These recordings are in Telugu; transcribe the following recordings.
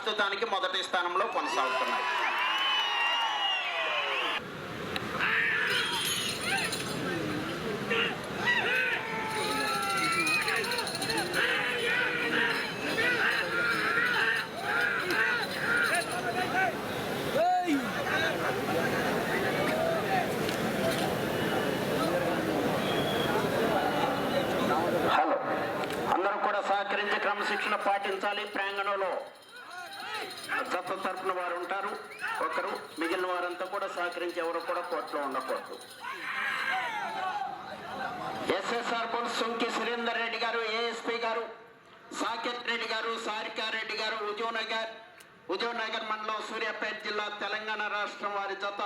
ప్రస్తుతానికి మొదటి స్థానంలో కొనసాగుతున్నాయి. హలో. అందరూ కూడా సహకరించి క్రమశిక్షణ పాటించాలి ప్రాంగణంలో. దత్త తరపున వారు ఉంటారు. ఒకరు మిగిలిన వారంతా కూడా సహకరించి ఎవరు కూడా కోర్టులో ఉండకూడదు. SSR police Sunki Surender Reddy garu ASP garu Saketh Reddy garu Sarika Reddy గారు ఉజయనగర్ ఉజయనగర్ మండలం సూర్యాపేట జిల్లా తెలంగాణ రాష్ట్రం వారి జత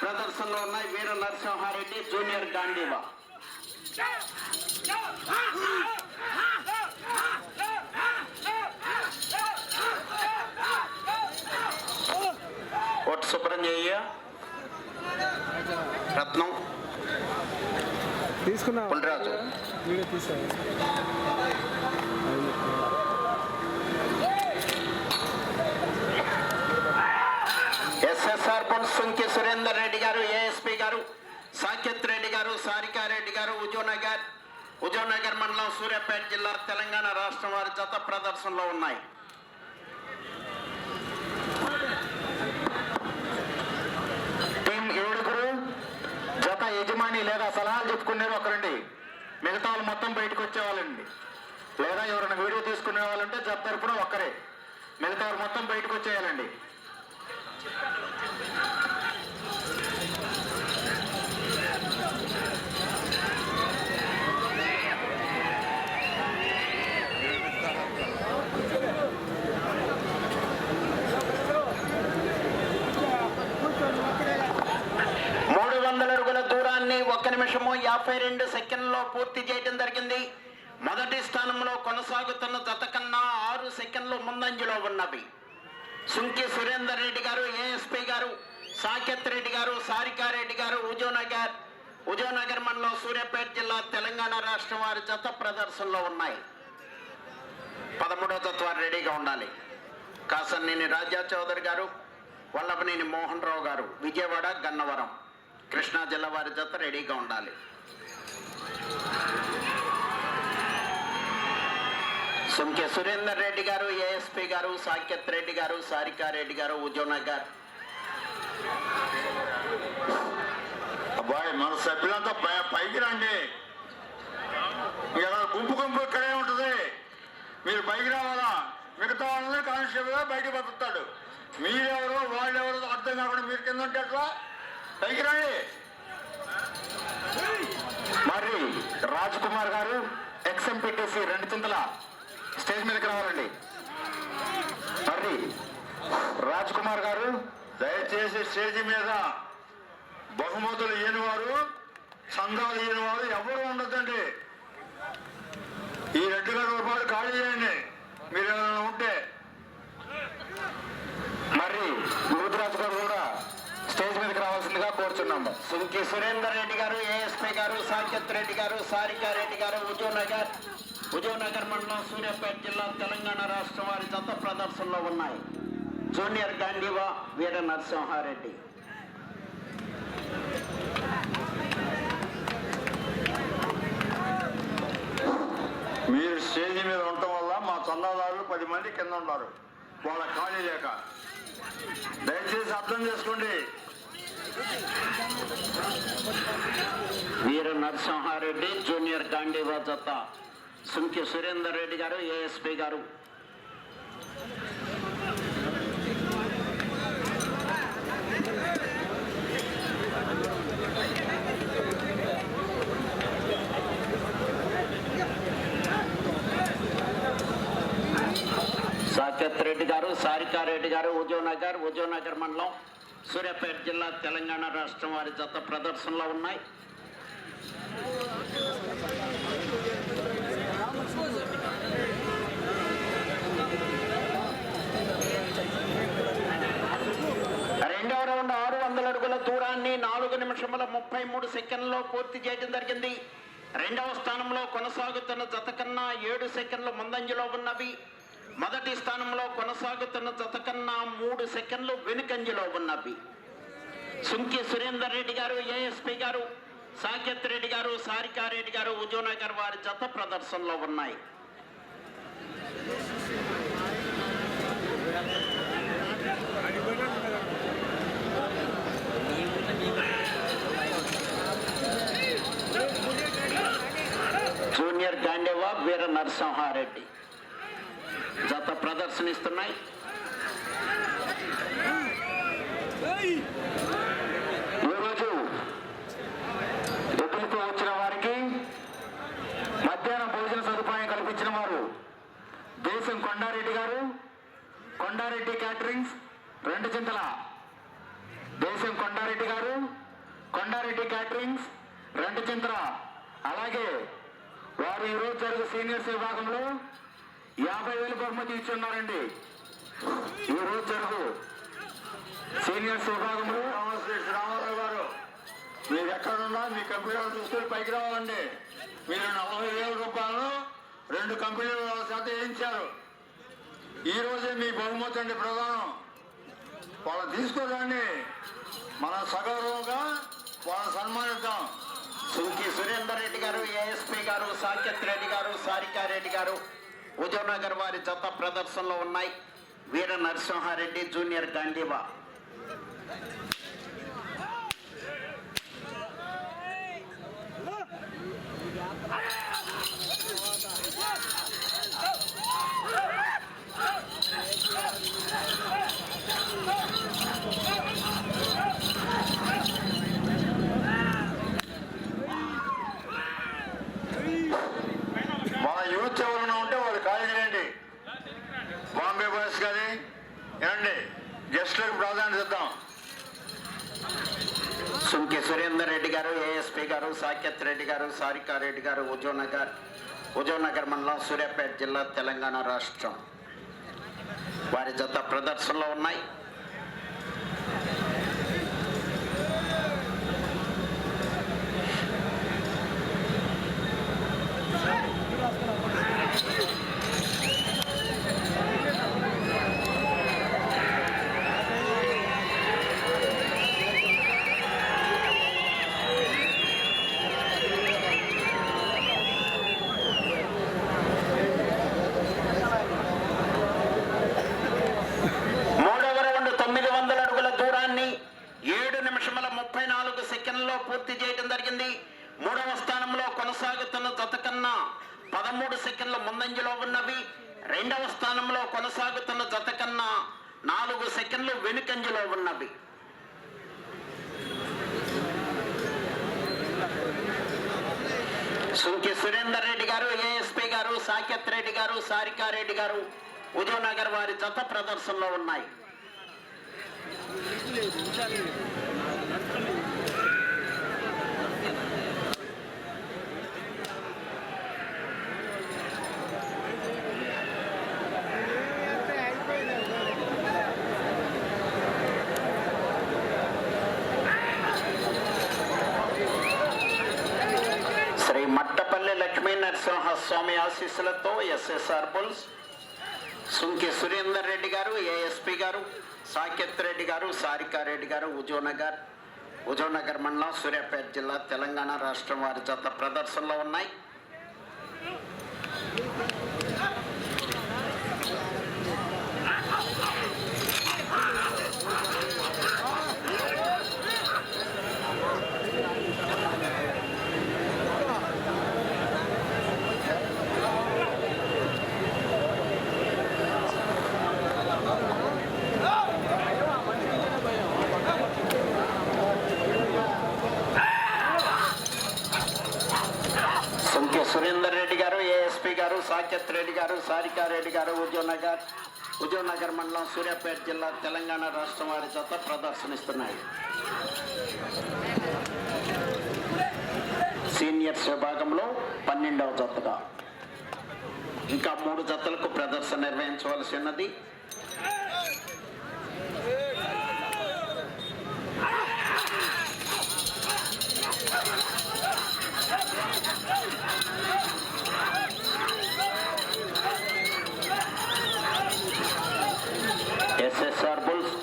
ప్రదర్శనలో ఉన్నాయి. వీర నరసింహారెడ్డి జూనియర్ గాంధీవా శుభ్రం చేయ. రత్నం. తీసుకున్నా పుల్రాజు. ఎస్ఎస్ఆర్ పుల్సుంకి సురేందర్ రెడ్డి గారు ఏఎస్పీ గారు సాకేత్ రెడ్డి గారు సారికారెడ్డి గారు ఉజయనగర్ ఉజయనగర్ మండలం సూర్యాపేట జిల్లా తెలంగాణ రాష్ట్రం వారి జత ప్రదర్శనలో ఉన్నాయి. యజమాని లేదా సలహాలు చెప్పుకునేది ఒకరండి. మిగతా వాళ్ళు మొత్తం బయటకు వచ్చేవాళ్ళండి. లేదా ఎవరైనా వీడియో తీసుకునే వాళ్ళంటే జత తరపున ఒక్కరే. మిగతా వాళ్ళు మొత్తం బయటకు వచ్చేయాలండి మూడు వందల అడుగుల దూరాన్ని ఒక్క నిమిషము యాభై రెండు సెకండ్లో పూర్తి చేయడం జరిగింది. మొదటి స్థానంలో కొనసాగుతున్న జత కన్నా ఆరు సెకండ్లు ముందంజలో ఉన్నవి. సుంకి సురేందర్ రెడ్డి గారు ఏఎస్పీ గారు సాకేత్ రెడ్డి గారు సారికారెడ్డి గారు ఉజోనగర్ ఉజయనగర్ మండలం సూర్యాపేట జిల్లా తెలంగాణ రాష్ట్రం వారి జత ప్రదర్శనలో ఉన్నాయి. పదమూడవ జత రెడీగా ఉండాలి. కాసన్నేని రాజా చౌదరి గారు వల్లభనేని మోహన్ రావు గారు విజయవాడ గన్నవరం. కృష్ణా జిల్లా వారి జత రెడీగా ఉండాలి. సుంకే సురేందర్ రెడ్డి గారు ఏఎస్పి గారు సాకేత్ రెడ్డి గారు సారికా రెడ్డి గారు ఉజయనగర్ అబ్బాయి మన సభ్యులంతా పైకి రండి. ఇలా గుంపు గుంపు ఇక్కడే ఉంటుంది. మీరు పైకి రావాలా? మిగతా వాళ్ళని కానిస్టేబుల్ బయటికి పంపిస్తాడు. మీరెవరో వాళ్ళెవరో అర్థం కాకుండా మీరు కింద ఉంటే ఎట్లా? పైకి రండి. మరి రాజ్ కుమార్ గారు ఎక్స్ఎంపీటీసీ రెండు చింతల స్టేజ్ మీదకి రావాలండి. మరి రాజ్ కుమార్ గారు దయచేసి స్టేజి మీద బహుమతులు ఇయ్యని వారు చందాలు ఇయ్యని వారు ఎవరు ఉండదండి ఈ రెండు వేల రూపాయలు ఖాళీ చేయండి. మీరు ఏమైనా ఉంటే. మరి లూతురాజు గారు కూడా స్టేజ్ మీదకి రావాల్సిందిగా కోరుచున్నాము. సుంకి సురేందర్ రెడ్డి గారు ఏఎస్పీ గారు సాకేత్ రెడ్డి గారు సారికారెడ్డి గారు ఉజయనగర్ ఉజయనగర్ మండలం సూర్యాపేట జిల్లా తెలంగాణ రాష్ట్రం వారి జత ప్రదర్శనలో ఉన్నాయి. జూనియర్ గాంధీవా వీర నరసింహారెడ్డి. మీరు స్టేజి మీద ఉండటం వల్ల మా చందాదారులు పది మంది కింద ఉన్నారు. వాళ్ళ ఖాళీ లేక. దయచేసి అర్థం చేసుకోండి. వీర నరసింహారెడ్డి జూనియర్ గాంధీవా జత. సుంకి సురేందర్ రెడ్డి గారు ఏఎస్పి గారు. సాకేత్ రెడ్డి గారు సారికారెడ్డి గారు ఉజయనగర్ ఉజయనగర్ మండలం. సూర్యాపేట జిల్లా తెలంగాణ రాష్ట్రం వారి జత ప్రదర్శనలో ఉన్నాయి. రెండవ రౌండ్ ఆరు వందల అడుగుల దూరాన్ని నాలుగు నిమిషముల ముప్పై మూడు సెకండ్లో పూర్తి చేయడం జరిగింది. రెండవ స్థానంలో కొనసాగుతున్న జత కన్నా ఏడు సెకండ్లు ముందంజలో ఉన్నవి. మొదటి స్థానంలో కొనసాగుతున్న జత కన్నా మూడు సెకండ్లు వెనుకంజలో ఉన్నవి. సుంకి సురేందర్ రెడ్డి గారు ఏఎస్పి గారు సాకేత్ రెడ్డి గారు సారికారెడ్డి గారు ఉజోనగర్ వారి జత ప్రదర్శనలో ఉన్నాయి. జూనియర్ గాండేవా వీర నరసింహారెడ్డి. జత ప్రదర్శనిస్తున్నాయి. ఈరోజు ఎదురుతో వచ్చిన వారికి మధ్యాహ్నం భోజన సదుపాయం కల్పించిన వారు దేశం కొండారెడ్డి గారు కొండారెడ్డి క్యాటరింగ్స్ రెండు చింతల. దేశం కొండారెడ్డి గారు కొండారెడ్డి క్యాటరింగ్స్ రెండు చింతల. అలాగే వారు ఈరోజు జరుగు సీనియర్స్ విభాగంలో యాభై వేలు బహుమతి ఇచ్చున్నారండి. ఈ రోజు జరుగు. సీనియర్స్ విభాగంలో రామారావు గారు మీరు ఎక్కడున్నా మీ కంప్యూటర్ తీసుకొని పైకి రావాలండి. మీరు నలభై వేల రూపాయలు రెండు కంపెనీల చేత వేయించారు. ఈ రోజే మీ బహుమతి అండి ప్రధానం. వాళ్ళు తీసుకోరండి. మన సగౌరవంగా వాళ్ళని సన్మానిద్దాం. సుంకి సురేందర్ రెడ్డి గారు ఏఎస్పీ గారు సాకేత్ రెడ్డి గారు సారికారెడ్డి గారు ఉదయనగర్ వారి జత ప్రదర్శనలో ఉన్నాయి. వీర నరసింహారెడ్డి జూనియర్ గాంధీవా మన యూత్ ఎవరైనా ఉంటే వాళ్ళు ఖాళీ చేయండి బాంబే బాయ్స్ కానీ ఏమండి? గెస్ట్లకు ప్రాధాన్యత ఇద్దాం. సుంకి సురేందర్ రెడ్డి గారు ఏఎస్పీ గారు సాకేత్ రెడ్డి గారు సారికారెడ్డి గారు ఉజోనగర్ ఉజోనగర్ మండలం సూర్యాపేట జిల్లా తెలంగాణ రాష్ట్రం. వారి జత ప్రదర్శనలో ఉన్నాయి మూడవ రౌండ్ తొమ్మిది వందల అడుగుల దూరాన్ని ఏడు నిమిషముల ముప్పై నాలుగు సెకండ్లలో పూర్తి చేయడం జరిగింది మూడవ స్థానంలో కొనసాగుతున్న జత కన్నా పదమూడు సెకండ్ల ముందంజలో ఉన్నవి రెండవ స్థానంలో కొనసాగుతున్న జత కన్నా నాలుగు సెకండ్లు వెనుకంజలో ఉన్నవి సుంకి సురేందర్ రెడ్డి గారు ఏఎస్పీ గారు సాకేత్ రెడ్డి గారు సారికారెడ్డి గారు ఉదయనగర్ వారి జత ప్రదర్శనలో ఉన్నాయి శ్రీ మట్టపల్లి లక్ష్మీ నరసింహ స్వామి ఆశీస్సులతో SSR bulls Sunki Surender Reddy garu ASP garu Saketh Reddy garu Sarika Reddy గారు ఉజోనగర్ ఉజోనగర్ మండలం సూర్యాపేట జిల్లా తెలంగాణ రాష్ట్రం వారి జత ప్రదర్శనలో ఉన్నాయి సుంకి సురేందర్ రెడ్డి గారు ఏఎస్పి గారు సాకేత్ రెడ్డి గారు సారికారెడ్డి గారు ఉద్యోగనగర్ ఉద్యోగనగర్ మండలం సూర్యాపేట జిల్లా తెలంగాణ రాష్ట్రం వారి చేత ప్రదర్శనిస్తున్నాయి. సీనియర్స్ విభాగంలో పన్నెండవ జతగా. ఇంకా మూడు జతలకు ప్రదర్శన నిర్వహించవలసి ఉన్నది SSR bulls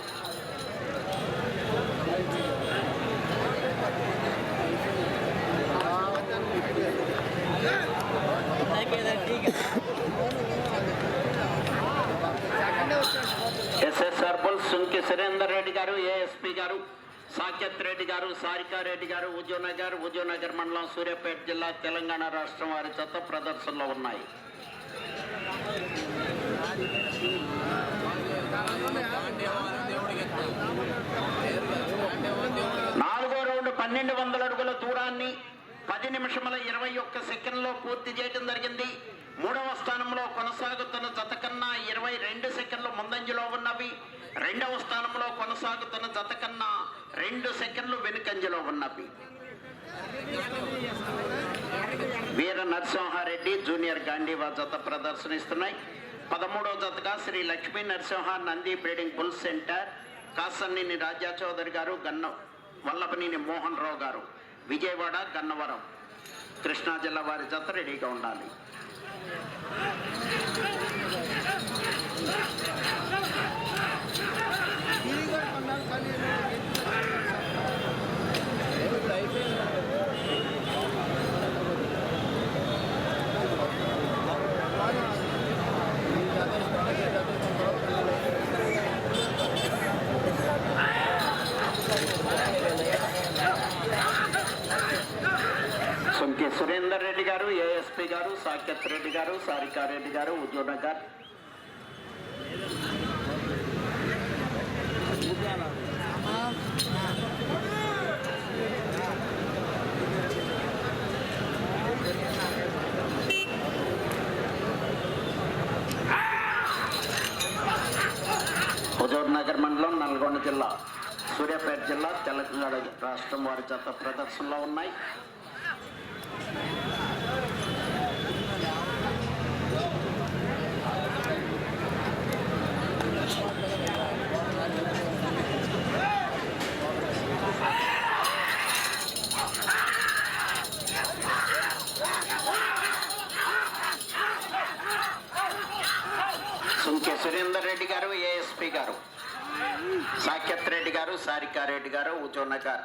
SSR bulls Sunki Surender Reddy garu ASP garu Saketh Reddy garu Sarika Reddy గారు ఉద్యోనగర్ ఉద్యోనగర్ మండలం సూర్యాపేట జిల్లా తెలంగాణ రాష్ట్రం వారి చెత్త ప్రదర్శనలో ఉన్నాయి నాలుగో రౌండ్ పన్నెండు వందల అడుగుల దూరాన్ని పది నిమిషముల ఇరవై ఒక్క సెకండ్లో పూర్తి చేయడం జరిగింది. మూడవ స్థానంలో కొనసాగుతున్న జత కన్నా ఇరవై రెండు సెకండ్లు ముందంజలో ఉన్నవి. రెండవ స్థానంలో కొనసాగుతున్న జత కన్నా రెండు సెకండ్లు వెనుకంజలో ఉన్నవి. వీర నరసింహారెడ్డి జూనియర్ గాంధీవా జత ప్రదర్శనిస్తున్నాయి. పదమూడవ జతగా Sri Lakshmi Narasimha Nandi breeding bull centre కాసన్నిని Raja Chowdary garu గన్న వల్లభనేని మోహన్ రావు గారు. విజయవాడ గన్నవరం. కృష్ణా జిల్లా వారి జత రెడీగా ఉండాలి సొంకి సురేందర్ రెడ్డి గారు ఏఎస్పీ గారు సాకేత్ రెడ్డి గారు సారికారెడ్డి గారు ఉద్యోనగర్. హుజూర్ నగర్ మండలం నల్గొండ జిల్లా సూర్యాపేట జిల్లా తెలంగాణ రాష్ట్రం వారి చేత ప్రదర్శనలో ఉన్నాయి. సురేందర్ రెడ్డి గారు ఏఎస్పి గారు. సాఖ్యత్ రెడ్డి గారు సారికారెడ్డి గారు ఉజోనగర్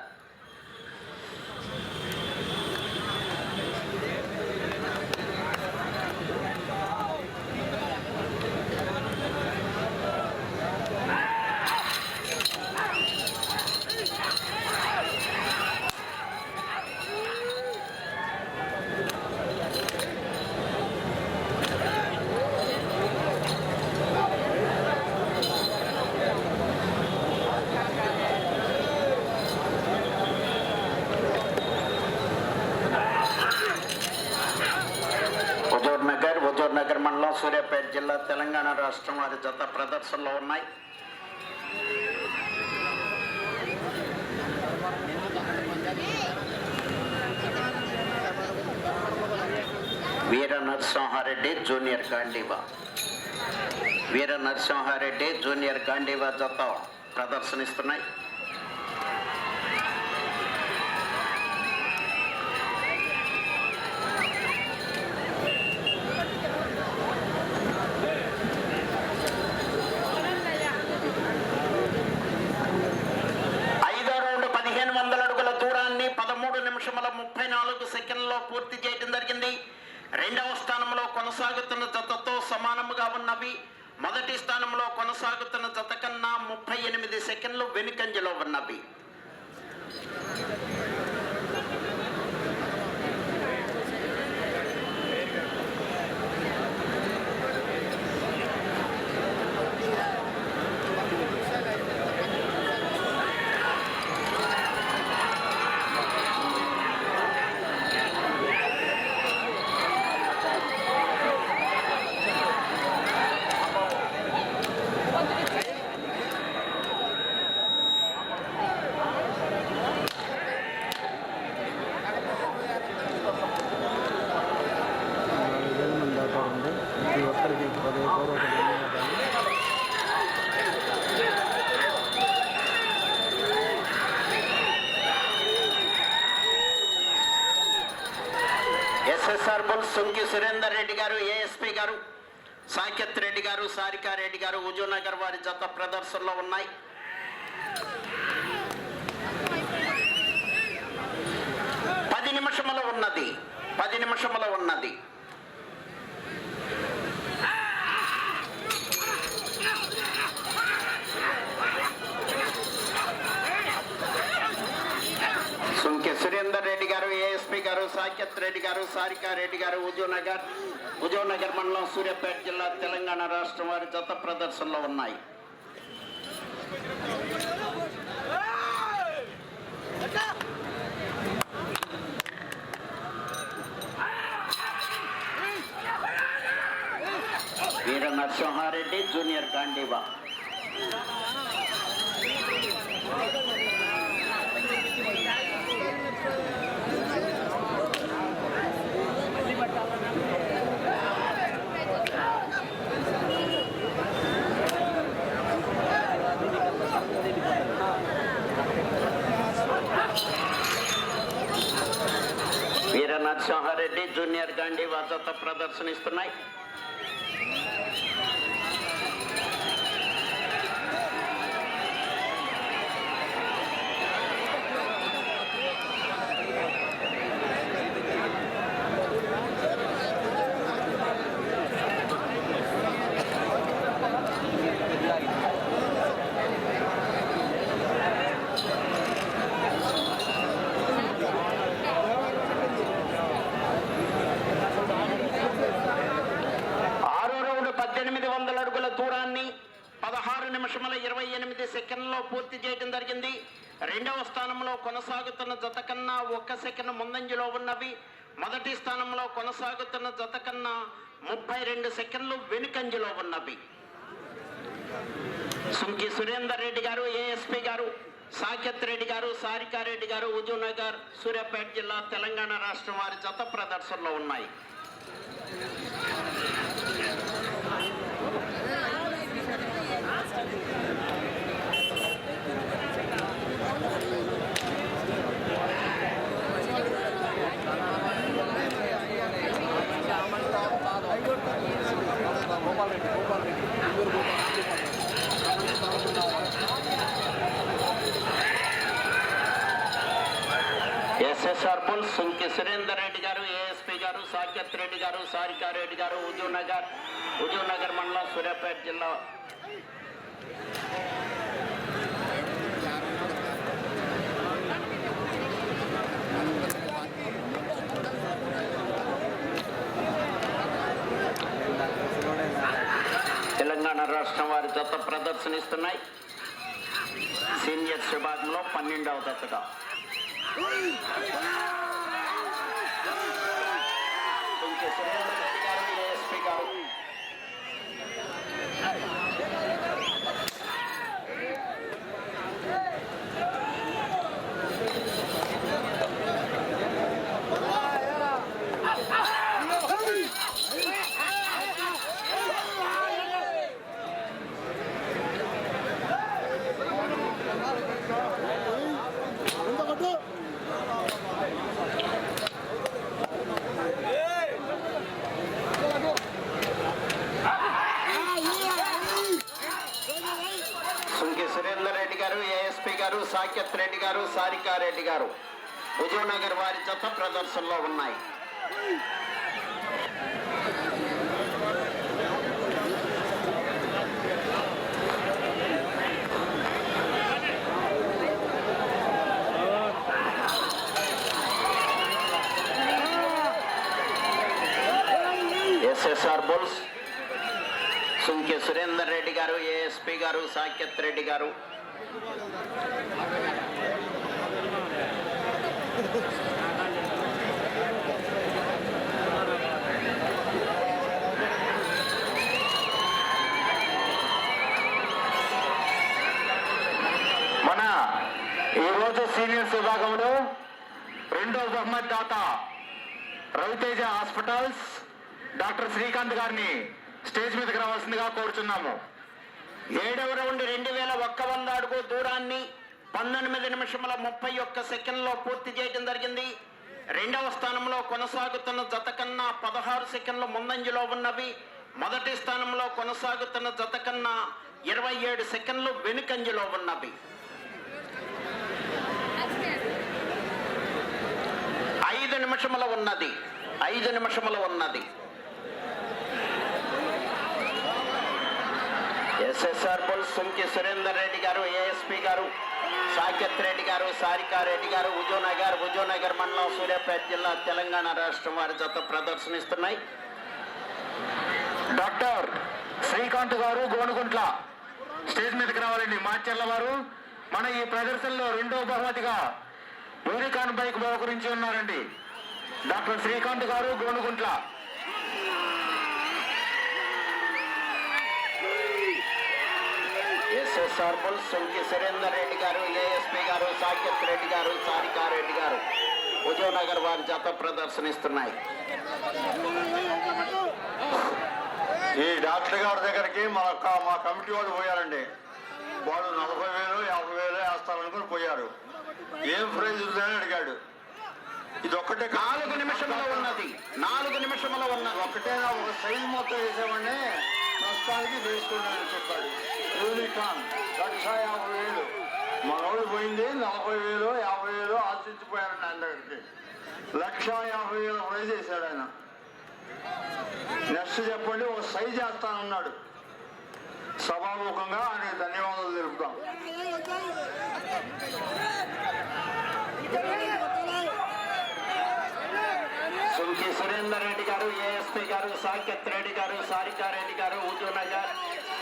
హుజూర్ నగర్ హుజూర్ నగర్ మండలం సూర్యాపేట జిల్లా తెలంగాణ రాష్ట్రం వారి జత ప్రదర్శనలో ఉన్నాయి. వీర నరసింహారెడ్డి జూనియర్ గాంధీవా. వీర నరసింహారెడ్డి జూనియర్ గాంధీవా జత ప్రదర్శనిస్తున్నాయి ఐదో రౌండ్ పదిహేను వందల అడుగుల దూరాన్ని పదమూడు నిమిషముల ముప్పై నాలుగు సెకండ్లో పూర్తి చేయడం జరిగింది రెండవ స్థానంలో కొనసాగుతున్న జతతో సమానముగా ఉన్నవి. మొదటి స్థానంలో కొనసాగుతున్న జత కన్నా ముప్పై ఎనిమిది సెకండ్లు వెనుకంజలో ఉన్నవి నాలుగు వేల మంది దాకా ఉంది ప్రతి ఒక్కరికి హృదయపూర్వక ధన్యవాదాలు SSR bull Sunki Surender Reddy garu ASP garu Saketh Reddy garu Sarika Reddy గారు హుజూర్నగర్ వారి జత ప్రదర్శనలో ఉన్నాయి. పది నిమిషముల ఉన్నది. పది నిమిషముల ఉన్నది. సురేందర్ రెడ్డి గారు ఏఎస్పీ గారు సాకేత్ రెడ్డి గారు సారికా రెడ్డి గారు హుజూర్నగర్ హుజూర్నగర్ మండలం సూర్యాపేట జిల్లా తెలంగాణ రాష్ట్రం వారి జత ప్రదర్శనలో ఉన్నాయి. వీర నరసింహారెడ్డి జూనియర్ గాంధీవా వీర నరసింహారెడ్డి జూనియర్ గాంధీ జత ప్రదర్శనిస్తున్నాయి ఆరో రౌండ్ పద్దెనిమిది వందల అడుగుల దూరాన్ని పదహారు నిమిషముల ఇరవై ఎనిమిది సెకండ్లో పూర్తి చేయడం జరిగింది. రెండవ స్థానంలో కొనసాగుతున్న జత కన్నా ఒక్క సెకండ్ ముందంజలో ఉన్నవి. మొదటి స్థానంలో కొనసాగుతున్న జత కన్నా ముప్పై రెండు సెకండ్లు వెనుకంజలో ఉన్నవి. సుంకి సురేందర్ రెడ్డి గారు ఏఎస్పీ గారు సాకేత్ రెడ్డి గారు సారికారెడ్డి గారు హుజూర్నగర్ సూర్యాపేట జిల్లా తెలంగాణ రాష్ట్రం వారి జత ప్రదర్శనలో ఉన్నాయి. సర్పంచ్ పుల్ సుంకి సురేందర్ రెడ్డి గారు ఏఎస్పీ గారు సాకేత్ రెడ్డి గారు సారికా రెడ్డి గారు హుజూర్ నగర్ హుజూర్ నగర్ మండలం సూర్యాపేట జిల్లా. తెలంగాణ రాష్ట్రం వారి జత ప్రదర్శనిస్తున్నాయి. సీనియర్స్ విభాగంలో పన్నెండవ దశగా. సుంకి సురేందర్ రెడ్డి గారు ఏఎస్పీ గారు సుంకి సురేందర్ రెడ్డి గారు ఏఎస్పీ గారు సాకేత్ రెడ్డి గారు సారికా రెడ్డి గారు హుజూర్నగర్ వారి జత ప్రదర్శనలో ఉన్నాయి. SSR bulls Sunke Surender Reddy garu ASP garu Saketh Reddy గారు మన ఈరోజు సీనియర్స్ విభాగంలో రెండో బహుమతి దాత రవితేజ హాస్పిటల్స్ డాక్టర్ శ్రీకాంత్ గారిని స్టేజ్ మీదకి రావాల్సిందిగా కోరుచున్నాము. ఏడవ రౌండ్ రెండు వేల ఒక్క వంద అడుగు దూరాన్ని పంతొమ్మిది నిమిషముల ముప్పై ఒక్క సెకండ్లో పూర్తి చేయడం జరిగింది. రెండవ స్థానంలో కొనసాగుతున్న జత కన్నా పదహారు సెకండ్లు ముందంజలో ఉన్నవి. మొదటి స్థానంలో కొనసాగుతున్న జత కన్నా ఇరవై ఏడు సెకండ్లు వెనుకంజలో ఉన్నవి. ఐదు నిమిషముల ఉన్నది. ఐదు నిమిషముల ఉన్నది. SSR bull Sunki Surender Reddy garu ASP garu Saketh Reddy garu Sarika Reddy గారు హుజూనగర్ హుజూనగర్ మండలం సూర్యాపేట జిల్లా తెలంగాణ రాష్ట్రం వారి జత ప్రదర్శనిస్తున్నాయి. డాక్టర్ శ్రీకాంత్ గారు గోనుగుంట్ల స్టేజ్ మీదకి రావాలండి. మాచర్ల వారు మన ఈ ప్రదర్శనలో రెండో బహుమతిగా యూనికాన్ బైక్ బహుకరించి ఉన్నారండి. Doctor Srikanth garu Gonuguntla SSR bull Sunki Surender Reddy garu ASP garu Saketh Reddy garu Sarika Reddy గారు హుజూనగర్ వారి జత ప్రదర్శనిస్తున్నాయి. ఈ డాక్టర్ గారి దగ్గరికి మా క- మా కమిటీ వాళ్ళు పోయారండి. వాళ్ళు నలభై వేలు యాభై వేలు వేస్తారనుకుని పోయారు. ఏం ప్రైజ్ ఉందని అడిగాడు. ఇది ఒక్కటే నాలుగు నిమిషముల ఉన్నది. నాలుగు నిమిషముల ఉన్నది. ఒకటేనా ఒక సైజు మొత్తం వేసామని ప్రస్తుతానికి వేసుకున్నాడని చెప్పాడు. యూనికాన్ లక్ష యాభై వేలు. మనోడు పోయింది నలభై వేలు యాభై వేలు ఆశించిపోయారండి ఆయన దగ్గరికి. లక్ష యాభై వేలు ప్రైజ్ వేసాడు ఆయన. నెక్స్ట్ చెప్పండి ఓ సై చేస్తానన్నాడు. సభాముఖంగా ఆయనకి ధన్యవాదాలు తెలుపుతాం సుంకి సురేందర్ రెడ్డి గారు ఏఎస్పి గారు సాకేత్ రెడ్డి గారు సారికారెడ్డి గారు హుజూనగర్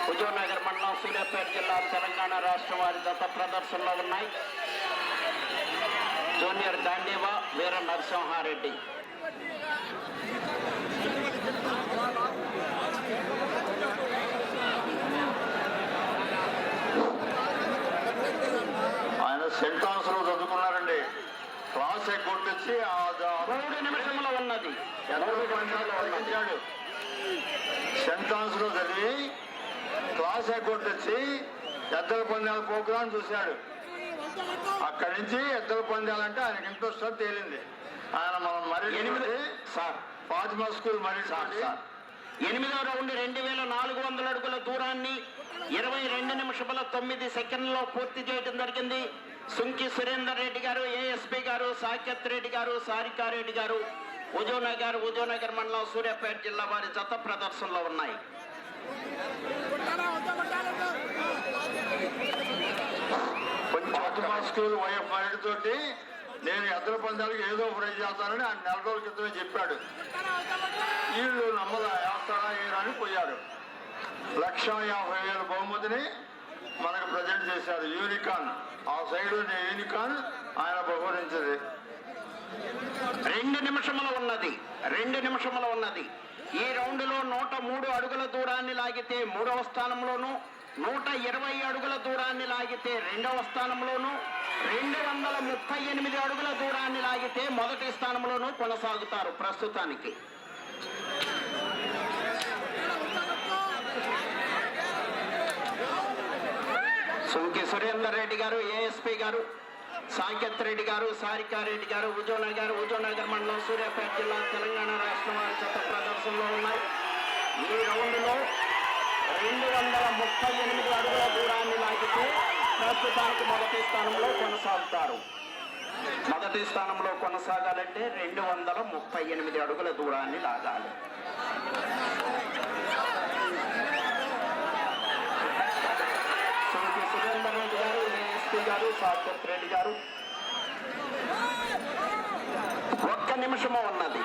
హుజూనగర్ మండలం సూర్యాపేట జిల్లా తెలంగాణ రాష్ట్రం వారి జత ప్రదర్శనలో ఉన్నాయి. జూనియర్ దాండేవా వీర నరసింహారెడ్డి. ఆయన సెంట్లో చదువుకున్నారండి. క్లాస్ ఎగ్గొట్టొచ్చి ఆ మూడు నిమిషముల ఉన్నది. అడిగించాడు సెంటాన్స్లో చదివి క్లాస్ ఎగ్గొట్టొచ్చి ఎద్దల పందాల ప్రోగ్రాం చూశాడు. అక్కడి నుంచి ఎద్దల పందాలంటే ఆయనకి ఇంట్రెస్ట్ తేలింది. ఆయన మనం మరి ఎనిమిది సార్ ఫాతిమా స్కూల్ మరి సార్. సార్ ఎనిమిదవ రౌండ్ రెండు వేల నాలుగు వందల అడుగుల దూరాన్ని ఇరవై రెండు నిమిషముల తొమ్మిది సెకండ్లో పూర్తి చేయడం జరిగింది. సుంకి సురేందర్ రెడ్డి గారు ఏఎస్పి గారు సాకేత్ రెడ్డి గారు సారికారెడ్డి గారు హుజూనగర్ హుజూనగర్ మండలం సూర్యాపేట జిల్లా వారి జత ప్రదర్శనలో ఉన్నాయి. స్కూల్ వైఎఫ్ మరిడి తోటి నేను ఎద్దల పందాలకు ఏదో ఫ్రై చేస్తానని ఆయన నెల రోజుల క్రితమే చెప్పాడు. వీళ్ళు నమ్మదా వేస్తాడా ఏరా అని పోయారు. లక్ష యాభై వేల బహుమతిని మనకు ప్రజెంట్ చేశారు యూనికాన్. ఆ సైడ్ యూనికాన్ ఆయన బహుమతించింది రెండు నిమిషముల ఉన్నది రెండు నిమిషముల ఉన్నది. ఈ రౌండ్లో నూట మూడు అడుగుల దూరాన్ని లాగితే మూడవ స్థానంలోను నూట ఇరవై అడుగుల దూరాన్ని లాగితే రెండవ స్థానంలోను రెండు వందల ముప్పై ఎనిమిది అడుగుల దూరాన్ని లాగితే మొదటి స్థానంలోను కొనసాగుతారు ప్రస్తుతానికి. సుంకి సురేందర్ రెడ్డి గారు ఏఎస్పి గారు సాంకేత్ రెడ్డి గారు సారికారెడ్డి గారు హుజూనగర్ హుజూనగర్ మండలం సూర్యాపేట జిల్లా తెలంగాణ రాష్ట్రం వారి చెత్త ప్రదర్శనలో ఉన్నాయి. ఈ రౌండ్లో రెండు వందల ముప్పై ఎనిమిది అడుగుల దూరాన్ని లాగితే ప్రస్తుతానికి మొదటి స్థానంలో కొనసాగుతారు. మొదటి స్థానంలో కొనసాగాలంటే రెండు వందల ముప్పై ఎనిమిది అడుగుల దూరాన్ని లాగాలి శ్రీమతి సురేందర్ రెడ్డి గారు ఏఎస్పీ గారు సాకేత్ రెడ్డి గారు. ఒక్క నిమిషము ఉన్నది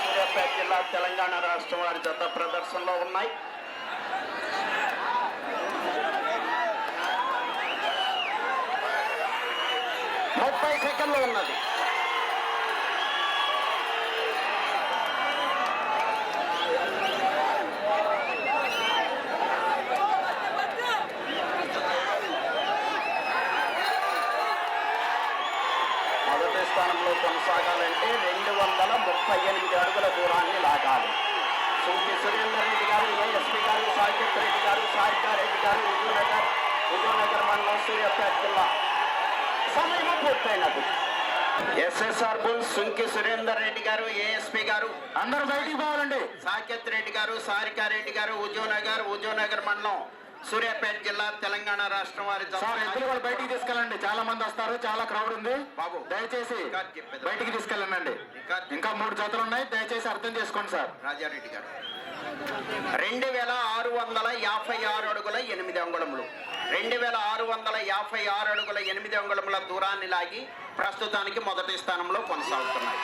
సూర్యాపేట జిల్లా తెలంగాణ రాష్ట్రం వారి జత ప్రదర్శనలో ఉన్నాయి ముప్పై సెకండ్లు ఉన్నది మొదటి స్థానంలో కొనసాగాలంటే రెండు వందల ముప్పై యాభై ఎనిమిది అడుగుల దూరాన్ని లాగాలి సుంకి సురేందర్ రెడ్డి ఏఎస్పీ గారు సాకేత్ రెడ్డి గారు సారికా రెడ్డి గారు విజయనగర్ విజయనగర్ మండలం సూర్యాపేట జిల్లా. సమయం పూర్తయినది. SSR bull Sunki Surender Reddy garu ASP garu. అందరూ బయటికి పోవాలండి. సాకేత్ రెడ్డి గారు సారికా రెడ్డి గారు ఉద్యోనగర్ ఉద్యోనగర్ మండలం సూర్యాపేట జిల్లా తెలంగాణ రాష్ట్రం వారి సార్ ఎద్దులు కూడా బయటికి తీసుకెళ్ళండి? చాలా మంది వస్తారు చాలా క్రౌడ్ ఉంది. బాబు. దయచేసి. బయటికి తీసుకెళ్ళండి. ఇంకా మూడు జతలు ఉన్నాయి దయచేసి అర్థం చేసుకోండి సార్. రాజారెడ్డి గారు. రెండు వేల ఆరు వందల యాభై ఆరు అడుగుల ఎనిమిది అంగుళములు. రెండు వేల ఆరు వందల యాభై ఆరు అడుగుల ఎనిమిది అంగుళముల దూరాన్ని లాగి ప్రస్తుతానికి మొదటి స్థానంలో కొనసాగుతున్నాయి.